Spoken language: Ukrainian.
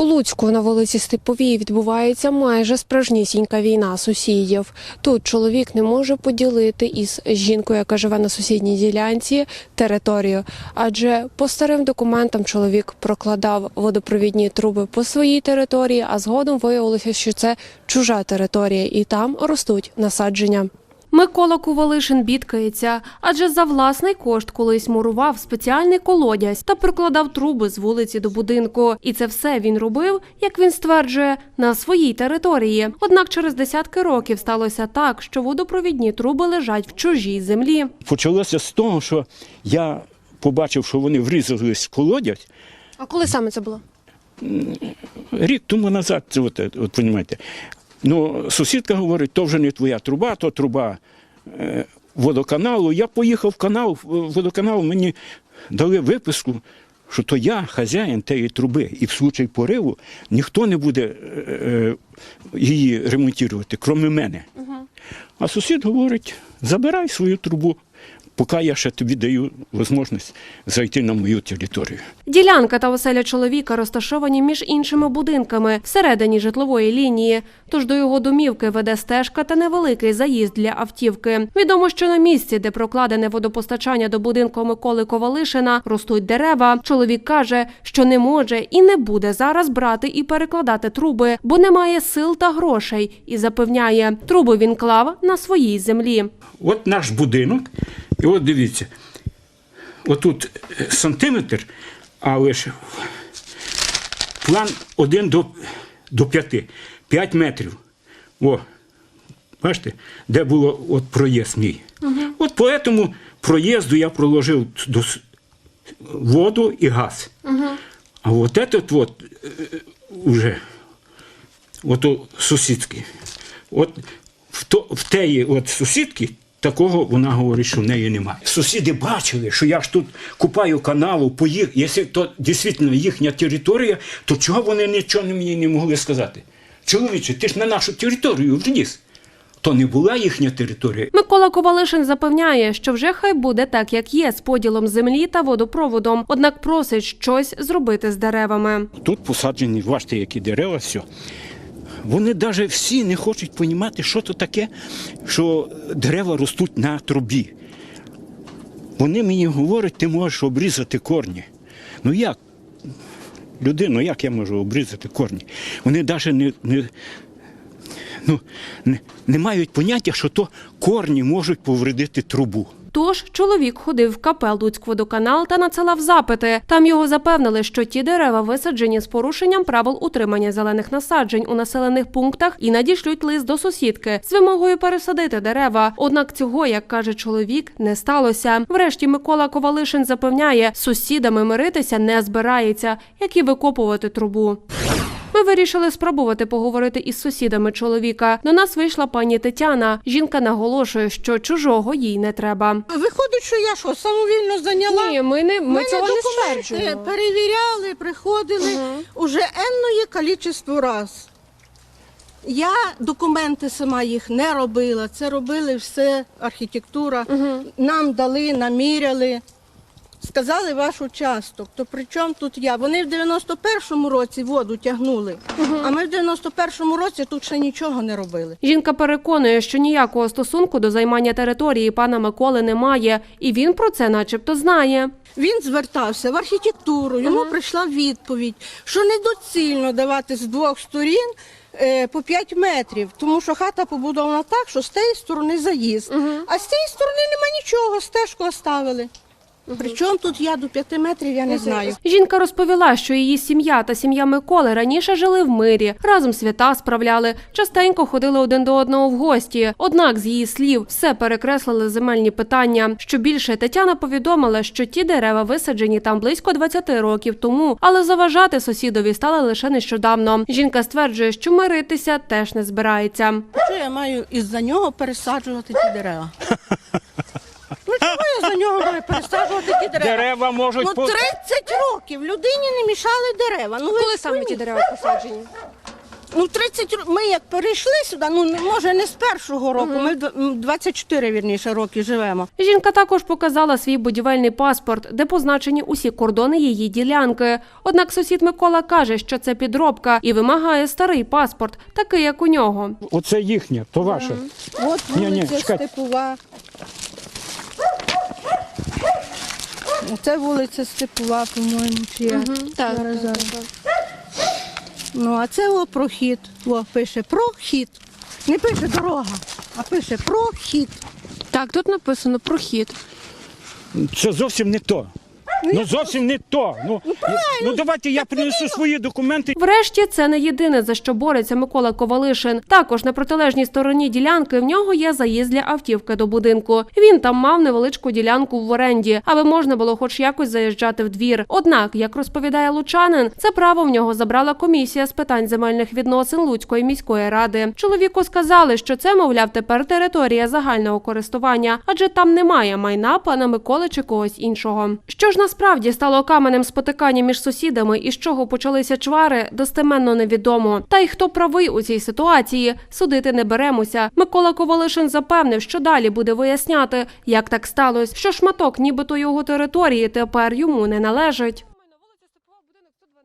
У Луцьку на вулиці Степовій відбувається майже справжнісінька війна сусідів. Тут чоловік не може поділити із жінкою, яка живе на сусідній ділянці, територію. Адже по старим документам чоловік прокладав водопровідні труби по своїй території, а згодом виявилося, що це чужа територія, і там ростуть насадження. Микола Кувалишин бідкається, адже за власний кошт колись мурував спеціальний колодязь та прикладав труби з вулиці до будинку. І це все він робив, як він стверджує, на своїй території. Однак через десятки років сталося так, що водопровідні труби лежать в чужій землі. Почалося з того, що я побачив, що вони врізались в колодязь. А коли саме це було? Рік тому назад, це от, от розумієте. Ну, сусідка говорить, то вже не твоя труба, то труба е, водоканалу. Я поїхав в канал, водоканал, мені дали виписку, що то я хазяїн тієї труби, і в случай пориву ніхто не буде е, е, її ремонтувати, крім мене. А сусід говорить: забирай свою трубу, поки я ще тобі даю можливість зайти на мою територію. Ділянка та оселя чоловіка розташовані між іншими будинками всередині житлової лінії. Тож до його домівки веде стежка та невеликий заїзд для автівки. Відомо, що на місці, де прокладене водопостачання до будинку Миколи Ковалишина, ростуть дерева. Чоловік каже, що не може і не буде зараз брати і перекладати труби, бо немає сил та грошей. І запевняє, труби він клав на своїй землі. От наш будинок, і от дивіться, отут е, сантиметр, але ж план 1 до, до 5, 5 метрів. О, бачите, де було от проїзд мій. От по цьому проїзду я проложив до воду і газ. А от этот вот е, уже, от у сусідський, от в, то, в теї от сусідки такого вона говорить, що в неї немає. Сусіди бачили, що я ж тут купаю каналу, поїх, якщо то дійсно їхня територія, то чого вони нічого мені не могли сказати? Чоловіче, ти ж на нашу територію вліз. То не була їхня територія. Микола Ковалишин запевняє, що вже хай буде так, як є, з поділом землі та водопроводом. Однак просить щось зробити з деревами. Тут посаджені, бачите, які дерева, все. Вони навіть всі не хочуть розуміти, що то таке, що дерева ростуть на трубі. Вони мені говорять, ти можеш обрізати корні. Ну як? Людину, як я можу обрізати корні? Вони навіть не, не, ну, не, не мають поняття, що то корні можуть повредити трубу. Тож чоловік ходив в КП Луцькводоканал та надсилав запити. Там його запевнили, що ті дерева висаджені з порушенням правил утримання зелених насаджень у населених пунктах і надішлють лист до сусідки з вимогою пересадити дерева. Однак цього, як каже чоловік, не сталося. Врешті Микола Ковалишин запевняє, з сусідами миритися не збирається, як і викопувати трубу. Ми вирішили спробувати поговорити із сусідами чоловіка. До нас вийшла пані Тетяна. Жінка наголошує, що чужого їй не треба. Виходить, що я що, самовільно зайняла? Ні, ми не ми Мене цього не документи стверджуємо. перевіряли, приходили уже енноє кількість раз. Я документи сама їх не робила. Це робили все архітектура. Нам дали, наміряли. Сказали ваш участок. То при чому тут я? Вони в 91-му році воду тягнули, а ми в 91-му році тут ще нічого не робили. Жінка переконує, що ніякого стосунку до займання території пана Миколи немає, і він про це, начебто, знає. Він звертався в архітектуру, йому прийшла відповідь, що недоцільно давати з двох сторін е, по 5 метрів, тому що хата побудована так, що з тієї сторони заїзд, а з цієї сторони нема нічого, стежку оставили. Причому тут я до 5 метрів, я не знаю. Жінка розповіла, що її сім'я та сім'я Миколи раніше жили в мирі, разом свята справляли, частенько ходили один до одного в гості. Однак, з її слів, все перекреслили земельні питання. Що більше Тетяна повідомила, що ті дерева висаджені там близько 20 років тому, але заважати сусідові стали лише нещодавно. Жінка стверджує, що миритися теж не збирається. Що я маю із-за нього пересаджувати ті дерева? За нього пересаджувати ті дерева? Дерева можуть Ну по- 30 років людині не мішали дерева. Ну, ви Коли саме ті дерева посаджені? Ну, 30 років, ми як перейшли сюди, ну не- може не з першого року, ми д- м, 24 вірніше роки живемо. Жінка також показала свій будівельний паспорт, де позначені усі кордони її ділянки. Однак сусід Микола каже, що це підробка і вимагає старий паспорт, такий як у нього. Оце їхнє, то ваше. От Ні, ні, вулиця чекайте. Степова. Це вулиця Степова, по-моєму, чи як. Так, Зараз, зараз. Ну, а це о, прохід. О, пише прохід. Не пише дорога, а пише прохід. Так, тут написано прохід. Це зовсім не то. Ну зовсім не то. Ну, ну давайте я принесу свої документи. Врешті це не єдине за що бореться Микола Ковалишин. Також на протилежній стороні ділянки в нього є заїзд для автівки до будинку. Він там мав невеличку ділянку в оренді, аби можна було хоч якось заїжджати в двір. Однак, як розповідає лучанин, це право в нього забрала комісія з питань земельних відносин Луцької міської ради. Чоловіку сказали, що це, мовляв, тепер територія загального користування, адже там немає майна пана Миколи чи когось іншого. Що ж насправді стало каменем спотикання між сусідами і з чого почалися чвари, достеменно невідомо. Та й хто правий у цій ситуації, судити не беремося. Микола Ковалишин запевнив, що далі буде виясняти, як так сталося, що шматок, нібито його території, тепер йому не належить.